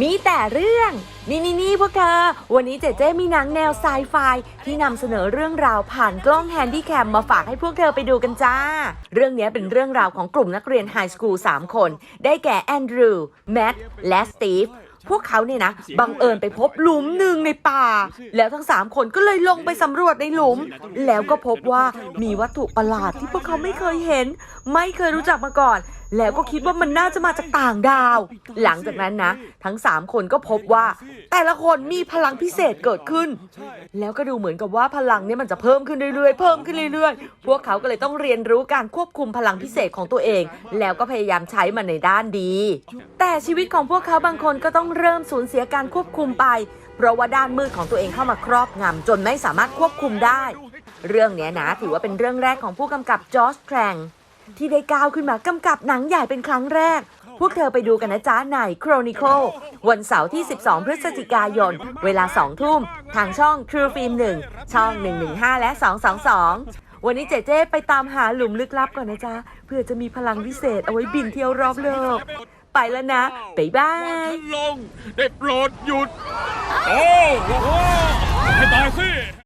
มีแต่เรื่อง นี่นี่นี่พวกเธอ วันนี้เจเจมีหนังแนวไซไฟที่นำเสนอเรื่องราวผ่านกล้องแฮนดี้แคมมาฝากให้พวกเธอไปดูกันจ้า เรื่องนี้เป็นเรื่องราวของกลุ่มนักเรียนไฮสคูล3 คน ได้แก่แอนดรูว์แมทและสตีฟพวกเขาเนี่ยนะบังเอิญไปพบหลุมหนึ่งในป่า แล้วทั้ง3คนก็เลยลงไปสำรวจในหลุม แล้วก็พบว่ามีวัตถุประหลาดที่พวกเขาไม่เคยเห็น ไม่เคยรู้จักมาก่อน แล้วก็คิดว่ามันน่าจะมาจากต่างดาว หลังจากนั้นนะ ทั้ง 3 คนก็พบว่า แต่ละคนมีพลังพิเศษเกิดขึ้น แล้วก็ดูเหมือนกับว่าพลังเนี่ยมันจะเพิ่มขึ้นเรื่อยๆ เพิ่มขึ้นเรื่อยๆ พวกเขาก็เลยต้องเรียนรู้การควบคุมพลังพิเศษของตัวเอง แล้วก็พยายามใช้มันในด้านดี แต่ชีวิตของพวกเขาบางคนก็ต้องเริ่มสูญเสียการควบคุมไป เพราะว่าด้านมืดของตัวเองเข้ามาครอบงำจนไม่สามารถควบคุมได้ เรื่องเนี้ยนะถือว่าเป็นเรื่องแรกของผู้กำกับจอร์จแทรง ที่ได้ก้าวขึ้นมากำกับหนังใหญ่เป็นครั้งแรก พวกเธอไปดูกันนะจ๊ะใน Chronicle วันเสาร์ที่ 12 พฤศจิกายน เวลา 2 ทุ่ม ทางช่อง True Film 1 ช่อง 115 และ 222 วันนี้เจเจไปตามหาหลุมลึกลับก่อนนะจ๊ะ เพื่อจะมีพลังวิเศษเอาไว้บินเที่ยวรอบโลก ไปแล้วนะ บ๊ายบายท่านลง ได้โปรดหยุด โอ้โหให้ตายสิ